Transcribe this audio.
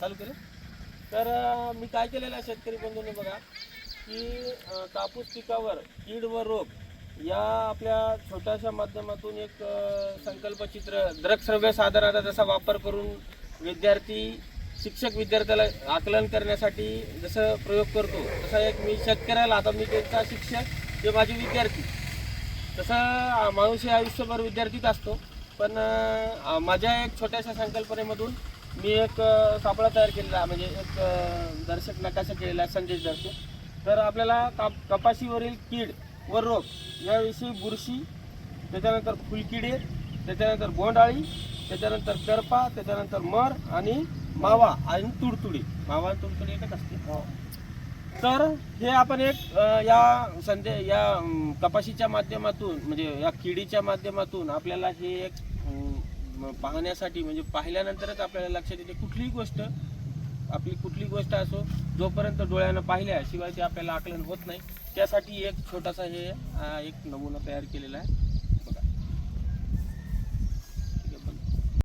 चालू केलं. तर मी काय केलेलं आहे शेतकरी बंधूंनी बघा की कापूस पिकावर कीड व रोग या आपल्या छोट्याशा माध्यमातून एक संकल्पचित्र द्रकश्रव्य साधनाचा जसा वापर करून विद्यार्थी शिक्षक विद्यार्थ्याला आकलन करण्यासाठी जसं प्रयोग करतो तसा एक मी शेतकऱ्याला आता मी त्यांचा शिक्षक ते माझे विद्यार्थी तसं माणूस हे आयुष्यभर विद्यार्थीच असतो. पण माझ्या एक छोट्याशा संकल्पनेमधून मी एक अं, सापळा तयार केलेला आहे, म्हणजे एक अं, दर्शक नकाशा केलेला आहे संदेश दर्शक. तर आपल्याला काप कपाशीवरील कीड व रोग याविषयी बुरशी त्याच्यानंतर फुलकिडे त्याच्यानंतर बोंडाळी त्याच्यानंतर करपा त्याच्यानंतर मर आणि मावा आणि तुडतुडी. मावा आणि तुडतुडी एकच असते तर हे आपण एक अ, या संदे या अम, कपाशीच्या माध्यमातून म्हणजे या किडीच्या माध्यमातून आपल्याला हे एक अम, पाहण्यासाठी म्हणजे पाहिल्यानंतरच आपल्याला लक्षात येते कुठलीही गोष्ट आपली कुठली गोष्ट असो जोपर्यंत डोळ्यानं पाहिल्याशिवाय ते आपल्याला आकलन होत नाही. त्यासाठी एक छोटासा हे एक नमुना तयार केलेला आहे.